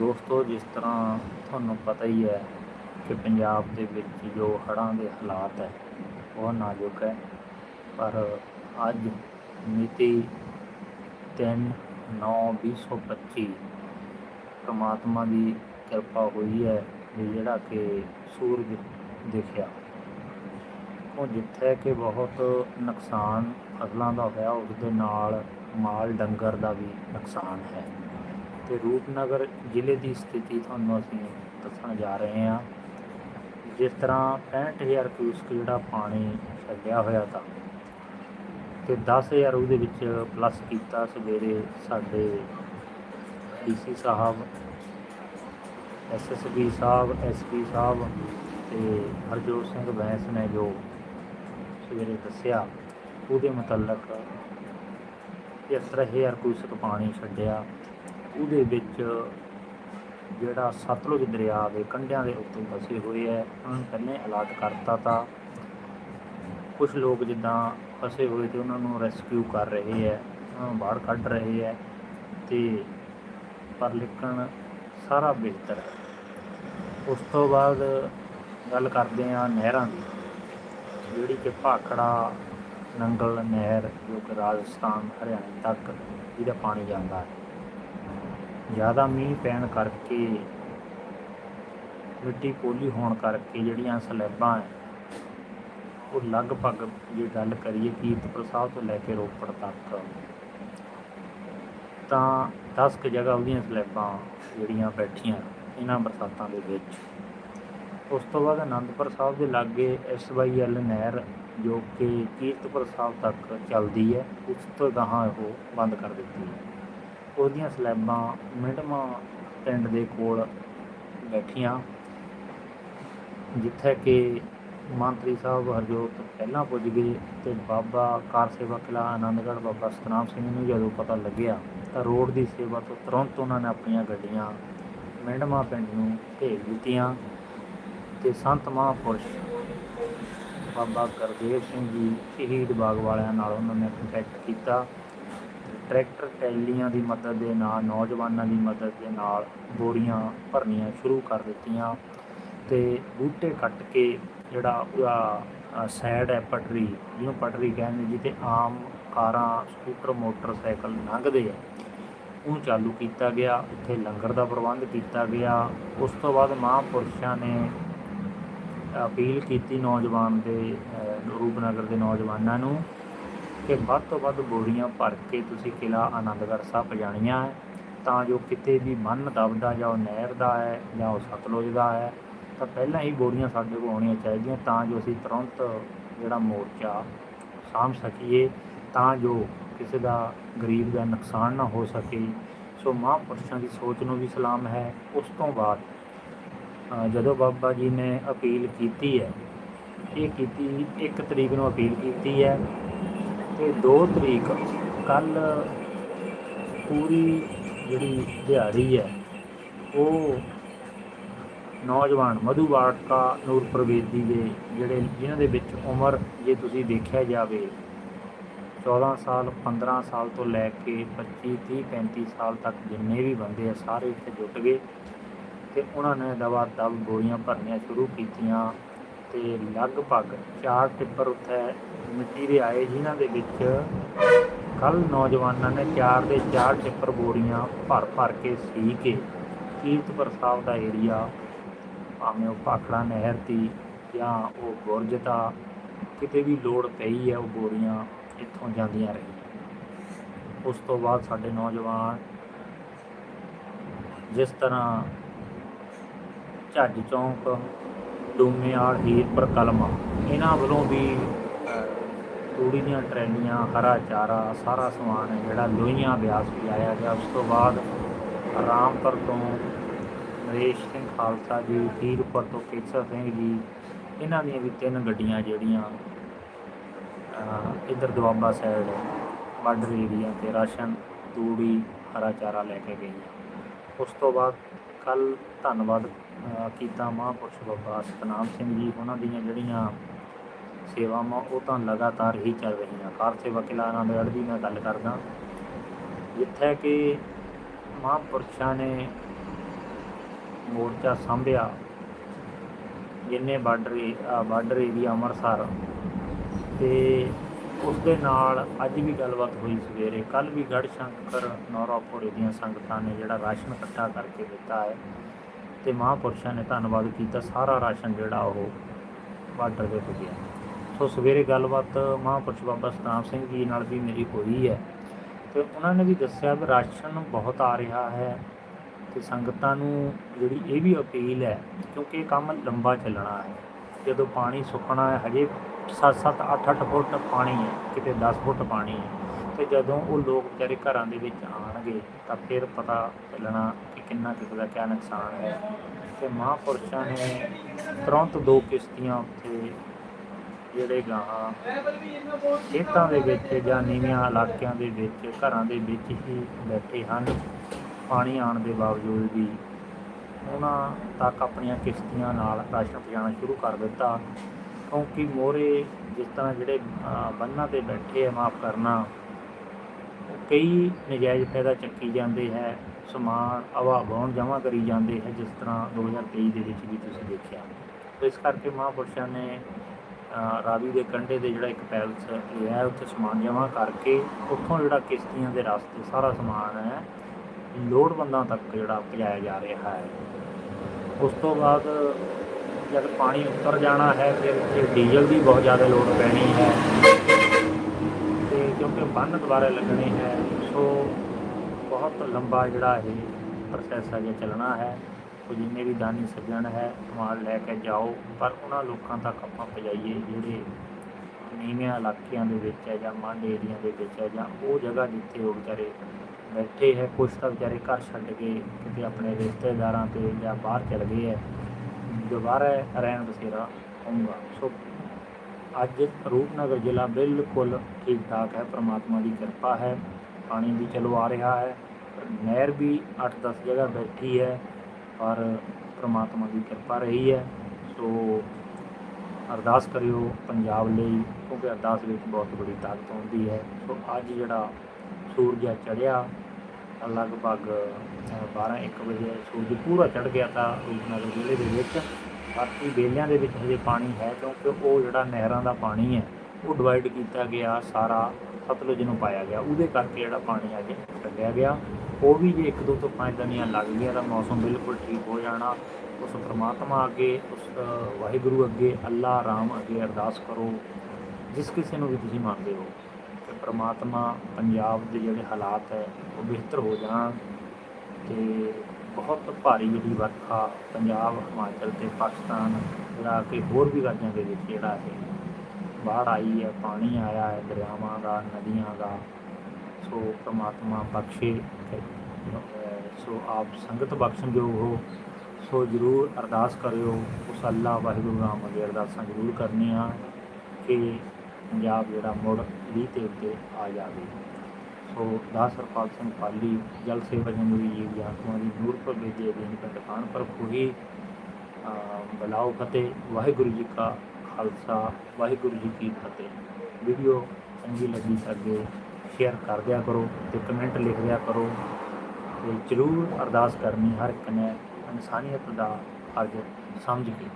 ਦੋਸਤੋ, ਜਿਸ ਤਰ੍ਹਾਂ ਤੁਹਾਨੂੰ ਪਤਾ ਹੀ ਹੈ ਕਿ ਪੰਜਾਬ ਦੇ ਵਿੱਚ ਜੋ ਹੜ੍ਹਾਂ ਦੇ ਹਾਲਾਤ ਹੈ, ਉਹ ਨਾਜ਼ੁਕ ਹੈ। ਪਰ ਅੱਜ ਮਿਤੀ ਤਿੰਨ ਨੌ ਵੀਹ ਸੌ ਪੱਚੀ ਪ੍ਰਮਾਤਮਾ ਦੀ ਕਿਰਪਾ ਹੋਈ ਹੈ ਵੀ ਜਿਹੜਾ ਕਿ ਸੂਰਜ ਦਿਖਿਆ। ਉਹ ਜਿੱਥੇ ਕਿ ਬਹੁਤ ਨੁਕਸਾਨ ਫਸਲਾਂ ਦਾ ਹੋਇਆ ਉਸ ਦੇ ਨਾਲ ਮਾਲ ਡੰਗਰ ਦਾ ਵੀ ਨੁਕਸਾਨ ਹੈ। ਤੇ ਰੂਪਨਗਰ ਜ਼ਿਲ੍ਹੇ ਦੀ ਸਥਿਤੀ ਤੁਹਾਨੂੰ ਅਸੀਂ ਦੱਸਣ ਜਾ ਰਹੇ ਹਾਂ। ਜਿਸ ਤਰ੍ਹਾਂ 65000 ਕਿਊਸਕ ਜਿਹੜਾ ਪਾਣੀ ਛੱਡਿਆ ਹੋਇਆ ਤਾਂ ਤੇ 10000 ਉਹਦੇ ਵਿੱਚ ਪਲੱਸ ਕੀਤਾ ਸਵੇਰੇ ਸਾਡੇ ਡੀਸੀ ਸਾਹਿਬ ਐਸਐਸਪੀ ਸਾਹਿਬ ਐਸਪੀ ਸਾਹਿਬ ਤੇ ਹਰਜੋਤ ਸਿੰਘ ਬੈਂਸ ਨੇ ਜੋ ਸਵੇਰੇ ਦੱਸਿਆ, ਉਹਦੇ ਮੁਤਲਕ 75000 ਕਿਊਸਕ ਪਾਣੀ ਛੱਡਿਆ। ਉਹਦੇ ਵਿੱਚ ਜਿਹੜਾ ਸਤਲੁਜ ਦਰਿਆ ਦੇ ਕੰਢਿਆਂ ਦੇ ਉੱਤੇ ਵਸੇ ਹੋਏ ਹੈ, ਉਹਨਾਂ ਨੂੰ ਪਹਿਲਾਂ ਹੀ ਅਲਰਟ ਕਰਤਾ ਤਾਂ ਕੁਝ ਲੋਕ ਜਿੱਦਾਂ ਫਸੇ ਹੋਏ ਤੇ ਉਹਨਾਂ ਨੂੰ ਰੈਸਕਿਊ ਕਰ ਰਹੇ ਹੈ, ਉਹਨਾਂ ਨੂੰ ਬਾਹਰ ਕੱਢ ਰਹੇ ਹੈ ਤੇ ਪਰ ਲੇਕਿਨ ਸਾਰਾ ਬਿਹਤਰ ਹੈ। ਉਸ ਤੋਂ ਬਾਅਦ ਗੱਲ ਕਰਦੇ ਹਾਂ ਨਹਿਰਾਂ ਦੀ, ਜਿਹੜੀ ਕਿ ਭਾਖੜਾ, ਨੰਗਲ ਨਹਿਰ, ਜੋ ਕਿ ਰਾਜਸਥਾਨ, ਹਰਿਆਣਾ ਤੱਕ ਇਹਦਾ ਪਾਣੀ ਜਾਂਦਾ ਹੈ। ਜ਼ਿਆਦਾ ਮੀਂਹ ਪੈਣ ਕਰਕੇ, ਮਿੱਟੀ ਪੋਲੀ ਹੋਣ ਕਰਕੇ ਜਿਹੜੀਆਂ ਸਲੈਬਾਂ ਹੈ ਉਹ ਲਗਭਗ ਜੇ ਗੱਲ ਕਰੀਏ ਕੀਰਤਪੁਰ ਸਾਹਿਬ ਤੋਂ ਲੈ ਕੇ ਰੋਪੜ ਤੱਕ। ਤਾਂ 10 ਕੁ ਜਗ੍ਹਾ ਉਹਦੀਆਂ ਸਲੈਬਾਂ ਜਿਹੜੀਆਂ ਬੈਠੀਆਂ ਇਹਨਾਂ ਬਰਸਾਤਾਂ ਦੇ ਵਿੱਚ। ਉਸ ਤੋਂ ਬਾਅਦ ਅਨੰਦਪੁਰ ਸਾਹਿਬ ਦੇ ਲਾਗੇ ਐਸਵਾਈਐਲ ਨਹਿਰ ਜੋ ਕਿ ਕੀਰਤਪੁਰ ਸਾਹਿਬ ਤੱਕ ਚੱਲਦੀ ਹੈ ਉਸ ਤੋਂ ਗਾਹਾਂ ਉਹ ਬੰਦ ਕਰ ਦਿੱਤੀ। ਹੈ ਉਹਦੀਆਂ ਸਲੈਬਾਂ ਮਿੰਟਮਾ ਪਿੰਡ ਦੇ ਕੋਲ ਬੈਠੀਆਂ। ਜਿੱਥੇ ਕਿ ਮੰਤਰੀ ਸਾਹਿਬ ਹਰਜੋਤ ਪਹਿਲਾਂ ਪੁੱਜ ਗਏ ਤੇ ਬਾਬਾ ਕਾਰ ਸੇਵਾ ਕਿਲਾ ਆਨੰਦਗੜ੍ਹ ਬਾਬਾ ਸਤਨਾਮ ਸਿੰਘ ਨੂੰ ਜਦੋਂ ਪਤਾ ਲੱਗਿਆ ਤਾਂ ਰੋਡ ਦੀ ਸੇਵਾ ਤੋਂ ਤੁਰੰਤ ਉਹਨਾਂ ਨੇ ਆਪਣੀਆਂ ਗੱਡੀਆਂ ਮਿੰਟਮਾ ਪਿੰਡ ਨੂੰ ਭੇਜ ਦਿੱਤੀਆਂ ਤੇ ਸੰਤ ਮਹਾਂਪੁਰਸ਼ ਬਾਬਾ ਗੁਰਦੇਵ ਸਿੰਘ ਜੀ ਸ਼ਹੀਦ ਬਾਗ ਵਾਲਿਆਂ ਨਾਲ ਉਹਨਾਂ ਨੇ ਕੰਟੈਕਟ ਕੀਤਾ। ਟਰੈਕਟਰ ਟੈਲੀਆਂ ਦੀ ਮਦਦ ਦੇ ਨਾਲ, ਨੌਜਵਾਨਾਂ ਦੀ ਮਦਦ ਦੇ ਨਾਲ ਬੋਰੀਆਂ ਭਰਨੀਆਂ ਸ਼ੁਰੂ ਕਰ ਦਿੱਤੀਆਂ ਤੇ ਬੂਟੇ ਕੱਟ ਕੇ ਜਿਹੜਾ ਉਹਦਾ ਸਾਈਡ ਹੈ ਪਟਰੀ, ਜਿਹਨੂੰ ਪਟਰੀ ਕਹਿੰਦੇ ਜਿੱਥੇ ਆਮ ਕਾਰਾਂ, ਸਕੂਟਰ, ਮੋਟਰਸਾਈਕਲ ਲੰਘਦੇ ਆ, ਉਹ ਚਾਲੂ ਕੀਤਾ ਗਿਆ, ਉੱਥੇ ਲੰਗਰ ਦਾ ਪ੍ਰਬੰਧ ਕੀਤਾ ਗਿਆ। ਉਸ ਤੋਂ ਬਾਅਦ ਮਹਾਂਪੁਰਸ਼ਾਂ ਨੇ ਅਪੀਲ ਕੀਤੀ ਨੌਜਵਾਨ ਦੇ ਰੂਪਨਗਰ ਦੇ ਨੌਜਵਾਨਾਂ ਨੂੰ ਕਿ ਵੱਧ ਤੋਂ ਵੱਧ ਬੋਰੀਆਂ ਭਰ ਕੇ ਤੁਸੀਂ ਕਿਲਾ ਆਨੰਦਗੜ੍ਹ ਸਾਹਿਬ ਪਜਾਣੀਆਂ ਹੈ, ਤਾਂ ਜੋ ਕਿਤੇ ਵੀ ਮਨ ਦਬਦਾ ਜਾਂ ਉਹ ਨਹਿਰ ਦਾ ਹੈ ਜਾਂ ਉਹ ਸਤਲੁਜ ਦਾ ਹੈ, ਤਾਂ ਪਹਿਲਾਂ ਹੀ ਬੋਰੀਆਂ ਸਾਡੇ ਕੋਲ ਆਉਣੀਆਂ ਚਾਹੀਦੀਆਂ ਤਾਂ ਜੋ ਅਸੀਂ ਤੁਰੰਤ ਜਿਹੜਾ ਮੋਰਚਾ ਸਾਂਭ ਸਕੀਏ, ਤਾਂ ਜੋ ਕਿਸੇ ਦਾ ਗਰੀਬ ਦਾ ਨੁਕਸਾਨ ਨਾ ਹੋ ਸਕੇ। ਸੋ ਮਹਾਂਪੁਰਸ਼ਾਂ ਦੀ ਸੋਚ ਨੂੰ ਵੀ ਸਲਾਮ ਹੈ। ਉਸ ਤੋਂ ਬਾਅਦ ਜਦੋਂ ਬਾਬਾ ਜੀ ਨੇ ਅਪੀਲ ਕੀਤੀ ਹੈ, ਇਹ ਕੀਤੀ 1 ਤਰੀਕ ਨੂੰ ਅਪੀਲ ਕੀਤੀ ਹੈ ਤੇ 2 ਤਰੀਕ ਕੱਲ ਪੂਰੀ ਜਿਹੜੀ ਦਿਹਾੜੀ ਹੈ, ਉਹ ਨੌਜਵਾਨ ਮਧੂ ਵਾਟਕਾ ਨੂਰ ਪ੍ਰਵੇਦੀ ਦੇ ਜਿਹੜੇ ਜਿਨ੍ਹਾਂ ਦੇ ਵਿੱਚ ਉਮਰ ਜੇ ਤੁਸੀਂ ਦੇਖਿਆ ਜਾਵੇ 14 ਸਾਲ 15 ਸਾਲ ਤੋਂ ਲੈ ਕੇ 25 30 35 ਸਾਲ ਤੱਕ ਜਿੰਨੇ ਵੀ ਬੰਦੇ ਆ, ਸਾਰੇ ਇੱਥੇ ਜੁਟ ਗਏ ਤੇ ਉਹਨਾਂ ਨੇ ਦਵਾ ਦਵ ਗੋਲੀਆਂ ਭਰਨੀਆਂ ਸ਼ੁਰੂ ਕੀਤੀਆਂ। ਤੇ ਲਗਭਗ ਚਾਰ ਟਿੱਪਰ ਉੱਥੇ ਮਿੱਟੀ ਦੇ ਆਏ, ਜਿਨ੍ਹਾਂ ਦੇ ਵਿੱਚ ਕੱਲ ਨੌਜਵਾਨਾਂ ਨੇ ਚਾਰ ਦੇ ਚਾਰ ਟਿੱਪਰ ਬੋਰੀਆਂ ਭਰ ਭਰ ਕੇ ਸੀ ਕੇ ਕੀਰਤਪੁਰ ਸਾਹਿਬ ਦਾ ਏਰੀਆ ਭਾਵੇਂ ਉਹ ਭਾਖੜਾ ਨਹਿਰ ਤੀ ਜਾਂ ਉਹ ਬੁਰਜ ਦਾ, ਕਿਤੇ ਵੀ ਲੋੜ ਪਈ ਹੈ, ਉਹ ਬੋਰੀਆਂ ਇੱਥੋਂ ਜਾਂਦੀਆਂ ਰਹੀਆਂ। ਉਸ ਤੋਂ ਬਾਅਦ ਸਾਡੇ ਨੌਜਵਾਨ ਜਿਸ ਤਰ੍ਹਾਂ ਝੱਜ ਚੌਂਕ ਡੂਮੇਆਲ ਹੀਰਪੁਰ ਕਲਮਾ ਇਹਨਾਂ ਵੱਲੋਂ ਵੀ ਤੂੜੀ ਦੀਆਂ ਟਰੈਲੀਆਂ, ਹਰਾ ਚਾਰਾ, ਸਾਰਾ ਸਮਾਨ ਹੈ ਜਿਹੜਾ ਲੋਹੀਆਂ ਬਿਆਸ ਆਇਆ ਗਿਆ। ਉਸ ਤੋਂ ਬਾਅਦ ਰਾਮਪੁਰ ਤੋਂ ਨਰੇਸ਼ ਸਿੰਘ ਖਾਲਸਾ ਜੀ, ਹੀਰਪੁਰ ਤੋਂ ਕੇਸਰ ਸਿੰਘ ਜੀ, ਇਹਨਾਂ ਦੀਆਂ ਵੀ ਤਿੰਨ ਗੱਡੀਆਂ ਜਿਹੜੀਆਂ ਇੱਧਰ ਦੁਆਬਾ ਸਾਈਡ, ਬਾਰਡਰ ਏਰੀਆ ਤੇ ਰਾਸ਼ਨ, ਤੂੜੀ, ਹਰਾ ਚਾਰਾ ਲੈ ਕੇ ਗਈਆਂ। ਉਸ ਤੋਂ ਬਾਅਦ ਕੱਲ ਧੰਨਵਾਦ ਕੀਤਾ ਮਹਾਂਪੁਰਸ਼ ਬਾਬਾ ਸਤਨਾਮ ਸਿੰਘ ਜੀ, ਉਹਨਾਂ ਦੀਆਂ ਜਿਹੜੀਆਂ ਸੇਵਾਵਾਂ, ਉਹ ਤਾਂ ਲਗਾਤਾਰ ਹੀ ਚੱਲ ਰਹੀਆਂ। ਕਾਰ ਸੇਵਾ ਕਿਲਾ ਆਨੰਦਗੜ੍ਹ ਦੀ ਮੈਂ ਗੱਲ ਕਰਦਾ। ਜਿੱਥੇ ਕਿ ਮਹਾਂਪੁਰਸ਼ਾਂ ਨੇ ਮੋਰਚਾ ਸੰਭਿਆ, ਜਿੰਨੇ ਬਾਰਡਰ ਏ- ਬਾਰਡਰ ਏਰੀਆ ਅੰਮ੍ਰਿਤਸਰ ਤੇ ਉਸ ਦੇ ਨਾਲ ਅੱਜ ਵੀ ਗੱਲਬਾਤ ਹੋਈ ਸਵੇਰੇ। ਕੱਲ ਵੀ ਗੜ ਸ਼ੰਕਰ ਨੌਰਾਪੁਰੇ ਦੀਆਂ ਸੰਗਤਾਂ ਨੇ ਜਿਹੜਾ ਰਾਸ਼ਨ ਇਕੱਠਾ ਕਰਕੇ ਦਿੱਤਾ ਹੈ ਤੇ ਮਹਾਂਪੁਰਸ਼ਾਂ ਨੇ ਧੰਨਵਾਦ ਕੀਤਾ। ਸਾਰਾ ਰਾਸ਼ਨ ਜਿਹੜਾ ਉਹ ਬਾਰਡਰ ਦੇ ਪੁੱਜਿਆ। ਸੋ ਸਵੇਰੇ ਗੱਲਬਾਤ ਮਹਾਂਪੁਰਸ਼ ਬਾਬਾ ਸਤਾਮ ਸਿੰਘ ਜੀ ਨਾਲ ਵੀ ਮੇਰੀ ਹੋਈ ਹੈ ਤੇ ਉਹਨਾਂ ਨੇ ਵੀ ਦੱਸਿਆ ਵੀ ਰਾਸ਼ਨ ਬਹੁਤ ਆ ਰਿਹਾ ਹੈ ਤੇ ਸੰਗਤਾਂ ਨੂੰ ਜਿਹੜੀ ਇਹ ਵੀ ਅਪੀਲ ਹੈ ਕਿਉਂਕਿ ਇਹ ਕੰਮ ਲੰਬਾ ਚੱਲਣਾ ਹੈ। ਜਦੋਂ ਪਾਣੀ ਸੁੱਕਣਾ ਹੈ, ਹਜੇ 7-7 8-8 ਫੁੱਟ ਪਾਣੀ ਹੈ, ਕਿਤੇ 10 ਫੁੱਟ ਪਾਣੀ ਹੈ। ਤੇ ਜਦੋਂ ਉਹ ਲੋਕ ਵਿਚਾਰੇ ਘਰਾਂ ਦੇ ਵਿੱਚ ਆਣਗੇ ਤਾਂ ਫਿਰ ਪਤਾ ਚੱਲਣਾ ਕਿ ਕਿੰਨਾ ਕਿਸੇ ਦਾ ਕਿਆ ਨੁਕਸਾਨ ਹੈ। ਤੇ ਮਹਾਂਪੁਰਸ਼ਾਂ ਨੇ ਤੁਰੰਤ ਦੋ ਕਿਸ਼ਤੀਆਂ ਉੱਥੇ ਜਿਹੜੇ ਗਾਹਾਂ ਖੇਤਾਂ ਦੇ ਵਿੱਚ ਜਾਂ ਨੀਵਿਆਂ ਇਲਾਕਿਆਂ ਦੇ ਵਿੱਚ, ਘਰਾਂ ਦੇ ਵਿੱਚ ਹੀ ਬੈਠੇ ਹਨ। ਪਾਣੀ ਆਉਣ ਦੇ ਬਾਵਜੂਦ ਵੀ ਉਹਨਾਂ ਤੱਕ ਆਪਣੀਆਂ ਕਿਸ਼ਤੀਆਂ ਨਾਲ ਰਾਸ਼ਨ ਪਹੁੰਚਾਉਣਾ ਸ਼ੁਰੂ ਕਰ ਦਿੱਤਾ। ਕਿਉਂਕਿ ਮੋਰੇ ਜਿਸ ਤਰ੍ਹਾਂ ਜਿਹੜੇ ਬੰਨਾਂ ਤੇ ਬੈਠੇ ਆ ਮਾਫ ਕਰਨਾ, ਕਈ ਨਜਾਇਜ਼ ਫਾਇਦਾ ਚੱਕੀ ਜਾਂਦੇ ਹੈ, ਸਮਾਨ ਹਵਾ ਬੌਣ ਜਮ੍ਹਾਂ ਕਰੀ ਜਾਂਦੇ ਹੈ, ਜਿਸ ਤਰ੍ਹਾਂ 2023 ਦੇ ਵਿੱਚ ਵੀ ਤੁਸੀਂ ਦੇਖਿਆ। ਇਸ ਕਰਕੇ ਮਹਾਂਪੁਰਸ਼ਾਂ ਨੇ ਰਾਵੀ ਦੇ ਕੰਢੇ 'ਤੇ ਜਿਹੜਾ ਇੱਕ ਪੈਲਸ ਲਿਆ ਉੱਥੇ ਸਮਾਨ ਜਮ੍ਹਾਂ ਕਰਕੇ ਉੱਥੋਂ ਜਿਹੜਾ ਕਿਸ਼ਤੀਆਂ ਦੇ ਰਸਤੇ ਸਾਰਾ ਸਮਾਨ ਹੈ, ਲੋੜਵੰਦਾਂ ਤੱਕ ਜਿਹੜਾ ਪਹੁੰਚਾਇਆ ਜਾ ਰਿਹਾ ਹੈ। ਉਸ ਤੋਂ ਬਾਅਦ ਜਦ ਪਾਣੀ ਉੱਤਰ ਜਾਣਾ ਹੈ, ਫਿਰ ਇੱਥੇ ਡੀਜ਼ਲ ਦੀ ਬਹੁਤ ਜ਼ਿਆਦਾ ਲੋੜ ਪੈਣੀ ਹੈ। ਤੇ ਕਿਉਂਕਿ ਬੰਨ ਦੁਬਾਰੇ ਲੱਗਣੇ ਹੈ, ਸੋ ਬਹੁਤ ਲੰਬਾ ਜਿਹੜਾ ਇਹ ਪ੍ਰੋਸੈਸ ਹੈ ਅਜੇ ਚੱਲਣਾ ਹੈ ਸੋ ਜਿੰਨੇ ਵੀ ਦਾਨੀ ਸੱਜਣ ਹੈ, ਸਮਾਨ ਲੈ ਕੇ ਜਾਓ। ਪਰ ਉਹਨਾਂ ਲੋਕਾਂ ਤੱਕ ਆਪਾਂ ਪਹੁੰਚਾਈਏ, ਜਿਹੜੇ ਨੀਵਿਆਂ ਇਲਾਕਿਆਂ ਦੇ ਵਿੱਚ ਹੈ ਜਾਂ ਮੰਡ ਏਰੀਆ ਦੇ ਵਿੱਚ ਹੈ ਜਾਂ ਉਹ ਜਗ੍ਹਾ ਜਿੱਥੇ ਉਹ ਵਿਚਾਰੇ ਬੈਠੇ ਹੈ, ਕੁਛ ਤਾਂ ਵਿਚਾਰੇ ਘਰ ਛੱਡ ਕੇ ਕਿਤੇ ਆਪਣੇ ਰਿਸ਼ਤੇਦਾਰਾਂ ਤੇ ਜਾਂ ਬਾਹਰ ਚਲ ਗਏ ਹੈ ਦੁਬਾਰਾ ਰਹਿਣ ਬਸੇਰਾ ਹੋਊਗਾ। ਸੋ ਅੱਜ ਰੂਪਨਗਰ ਜ਼ਿਲ੍ਹਾ ਬਿਲਕੁਲ ਠੀਕ ਠਾਕ ਹੈ, ਪ੍ਰਮਾਤਮਾ ਦੀ ਕਿਰਪਾ ਹੈ, ਪਾਣੀ ਵੀ ਚਲੋ ਆ ਰਿਹਾ ਹੈ ਨਹਿਰ ਵੀ 8-10 ਜਗ੍ਹਾ ਬੈਠੀ ਹੈ, ਪਰ ਪ੍ਰਮਾਤਮਾ ਦੀ ਕਿਰਪਾ ਰਹੀ ਹੈ। ਸੋ ਅਰਦਾਸ ਕਰਿਓ ਪੰਜਾਬ ਲਈ, ਕਿਉਂਕਿ ਅਰਦਾਸ ਵਿੱਚ ਬਹੁਤ ਬੜੀ ਤਾਕਤ ਹੁੰਦੀ ਹੈ। ਸੋ ਅੱਜ ਜਿਹੜਾ ਸੂਰਜ ਚੜ੍ਹਿਆ ਲਗਭਗ 12-1 ਵਜੇ ਸੂਰਜ ਪੂਰਾ ਚੜ੍ਹ ਗਿਆ ਤਾਂ ਰੂਪਨਗਰ ਜ਼ਿਲ੍ਹੇ ਦੇ ਵਿੱਚ। ਬਾਕੀ ਬੇਲਿਆਂ ਦੇ ਵਿੱਚ ਹਜੇ ਪਾਣੀ ਹੈ ਕਿਉਂਕਿ ਉਹ ਜਿਹੜਾ ਨਹਿਰਾਂ ਦਾ ਪਾਣੀ ਹੈ, ਉਹ ਡਿਵਾਈਡ ਕੀਤਾ ਗਿਆ, ਸਾਰਾ ਸਤਲੁਜ ਨੂੰ ਪਾਇਆ ਗਿਆ। ਉਹਦੇ ਕਰਕੇ ਜਿਹੜਾ ਪਾਣੀ ਅੱਜ ਛੱਡਿਆ ਗਿਆ। ਉਹ ਵੀ ਜੇ ਇੱਕ ਦੋ ਤੋਂ ਪੰਜ ਦਨੀਆਂ ਲੱਗ ਗਈਆਂ ਤਾਂ ਮੌਸਮ ਬਿਲਕੁਲ ਠੀਕ ਹੋ ਜਾਣਾ। ਉਸ ਪ੍ਰਮਾਤਮਾ ਅੱਗੇ, ਉਸ ਵਾਹਿਗੁਰੂ ਅੱਗੇ ਅੱਲਾ ਰਾਮ ਅੱਗੇ ਅਰਦਾਸ ਕਰੋ। ਜਿਸ ਕਿਸੇ ਨੂੰ ਵੀ ਤੁਸੀਂ ਮੰਨਦੇ ਹੋ। ਪ੍ਰਮਾਤਮਾ ਪੰਜਾਬ ਦੇ ਜਿਹੜੇ ਹਾਲਾਤ ਹੈ, ਉਹ ਬਿਹਤਰ ਹੋ ਜਾਣ ਤੇ ਬਹੁਤ ਭਾਰੀ ਜਿਹੜੀ ਵਰਖਾ ਪੰਜਾਬ, ਹਿਮਾਚਲ ਤੇ ਪਾਕਿਸਤਾਨ ਜਿਹੜਾ ਕਿ ਹੋਰ ਵੀ ਰਾਜਾਂ ਦੇ ਵਿੱਚ ਜਿਹੜਾ ਹੈ ਬਾੜ ਆਈ ਹੈ, ਪਾਣੀ ਆਇਆ ਹੈ, ਦਰਿਆਵਾਂ ਦਾ, ਨਦੀਆਂ ਦਾ। ਸੋ ਪ੍ਰਮਾਤਮਾ ਬਖਸ਼ੇ ਸੋ ਆਪ ਸੰਗਤ ਬਖਸ਼ਣ ਜੋ ਹੋ। ਸੋ ਜਰੂਰ ਅਰਦਾਸ ਕਰਿਓ। ਉਸ ਅੱਲਾ ਵਾਹਿਗੁਰੂ ਰਾਮ ਅੱਗੇ ਅਰਦਾਸਾਂ ਜਰੂਰ ਕਰਨੀਆਂ ਕਿ ਪੰਜਾਬ ਜਿਹੜਾ ਮੁੜ ਲੀਹ ਤੇ ਉੱਤੇ ਆ ਜਾਵੇ। ਸੋ ਦਾਸ ਹਰਪਾਲ ਸਿੰਘ ਪਾਲੀ ਜਲ ਸੇਵਾ ਜੰਗਲੀ ਜੀਵ ਜਾਤੂਆਂ ਦੀ ਨੂਰ ਦੇ ਦੇ ਅਧੀਨ ਪਿੰਡ ਖਾਨਪੁਰ ਖੂਹੀ ਅਹ ਫਤਿਹ, ਵਾਹਿਗੁਰੂ ਜੀ ਕਾ ਖਾਲਸਾ, ਵਾਹਿਗੁਰੂ ਜੀ ਕੀ ਫਤਿਹ। ਵੀਡੀਓ ਚੰਗੀ ਲੱਗੀ ਤਾਂ ਅੱਗੇ ਸ਼ੇਅਰ ਕਰ ਦਿਆ ਕਰੋ ਤੇ ਕਮੈਂਟ ਲਿਖ ਦਿਆ ਕਰੋ ਤੇ ਜਰੂਰ ਅਰਦਾਸ ਕਰਨੀ ਹਰ ਇੱਕ ਨੇ ਇਨਸਾਨੀਅਤ ਦਾ ਫਰਜ਼ ਸਮਝ ਕੇ।